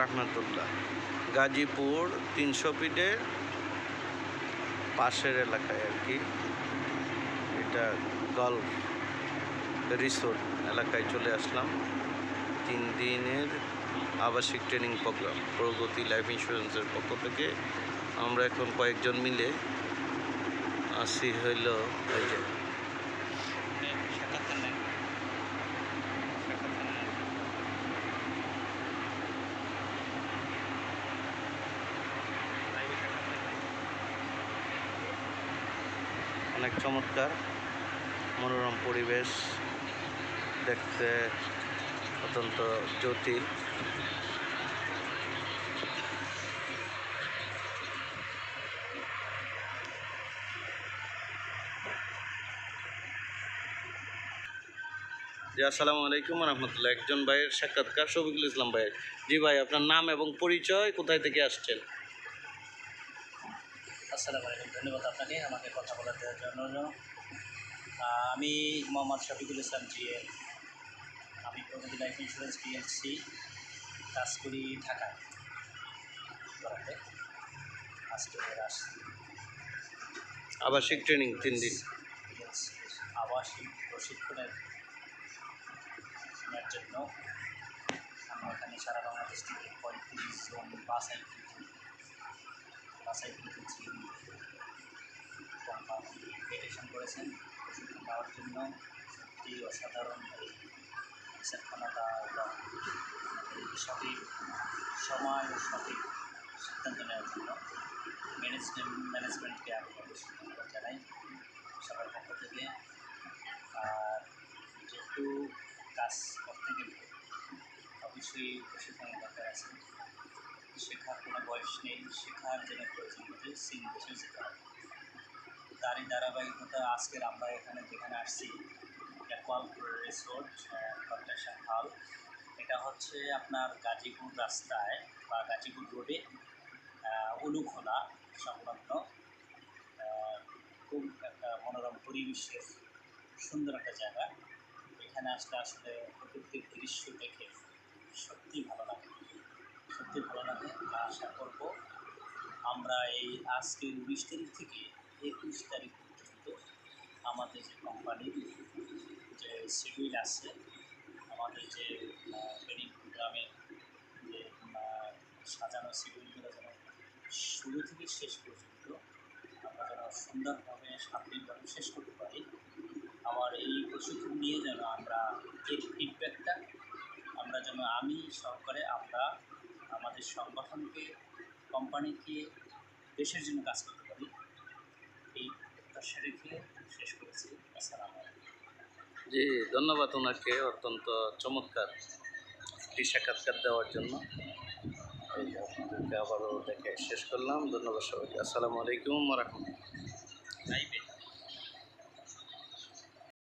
রহমতুল্লাহ গাজীপুর তিনশো ফিটের পাশের এলাকায় আর কি। এটা গল্ফ রিসোর্ট এলাকায় চলে আসলাম। তিন দিনের আবাসিক ট্রেনিং প্রোগ্রাম, প্রগতি লাইফ ইন্স্যুরেন্সের পক্ষ থেকে। আমরা এখন কয়েকজন মিলে আসি হইল এই যে সাক্ষাৎকার নেন সাক্ষাৎকার নেন লাইভে সাক্ষাৎকার নেন অনেক চমৎকার, মনোরম পরিবেশ, দেখতে অত্যন্ত জটিল। জি, আসসালামু আলাইকুম রহমতুল্লাহ। একজন ভাইয়ের সাক্ষাৎকার শফিকুল ইসলাম ভাইয়ের। জি ভাই, আপনার নাম এবং পরিচয় কোথায় থেকে আসছেন? আসসালামু আলাইকুম। ধন্যবাদ আপনাকে আমাকে কথা বলার দেওয়ার জন্য। আমি মোহাম্মদ শফিকুল ইসলাম জিএ। আমি প্রগতি লাইফ ইন্স্যুরেন্স পিএলসি কাজ করি ঢাকায় আজকে আবাসিক ট্রেনিং তিন দিন। আবাসিক প্রশিক্ষণের জন্য। আমরা এখানে সারা বাংলাদেশ থেকে পঁয়ত্রিশ জন বাসাই কোম্পানি ইনভিটেশন করেছেন। প্রশিক্ষণ দেওয়ার জন্য সত্যি অসাধারণ এই এবং সঠিক সময় ও সঠিক সিদ্ধান্ত নেওয়ার জন্য ম্যানেজমেন্ট ম্যানেজমেন্টকে আমি ধন্যবাদ জানাই সবার পক্ষ থেকে। আর যেহেতু কাজ করতে গেলে অবশ্যই প্রশিক্ষণের দরকার আছে। শেখার কোনো বয়স নেই শেখার যেন প্রয়োজন হচ্ছে সিন দেশে যেতে তারই ধারাবাহিকতা আজকের আমরা এখানে যেখানে আসছি অ্যাকোয়ালপুর রিসোর্ট কনভেনশন হল এটা হচ্ছে আপনার গাজীপুর রাস্তায় বা গাজীপুর রোডে উলুখোলা সংলগ্ন খুব একটা মনোরম পরিবেশের সুন্দর একটা জায়গা। এখানে আসলে আসলে প্রকৃতির দৃশ্য দেখে সত্যি ভালো সত্যি ভালো লাগে আশা করব আমরা এই আজকের উনিশ তারিখ থেকে একুশ তারিখ পর্যন্ত আমাদের যে কোম্পানির যে শিডিউল আছে, আমাদের যে ট্রেনিং প্রোগ্রামে যে সাজানো শিডিউলগুলো যেন শুরু থেকে শেষ পর্যন্ত আমরা যেন সুন্দরভাবে সার্বিকভাবে শেষ করতে পারি, আমার এই প্রশিক্ষণ নিয়ে যেন আমরা এর ফিডব্যাকটা আমরা যেন আমি সহকারে আমরা আমাদের সংগঠনকে কোম্পানিকে দেশের জন্য কাজ করতে পারি। এই প্রত্যাশা রেখে শেষ করেছি। আসসালামু জি ধন্যবাদ ওনাকে অত্যন্ত চমৎকার একটি সাক্ষাৎকার দেওয়ার জন্য। এই যে আপনাদেরকে আবারও দেখে শেষ করলাম। ধন্যবাদ সবাইকে। আসসালামু আলাইকুম রহমতুল্লাহ। লাইভে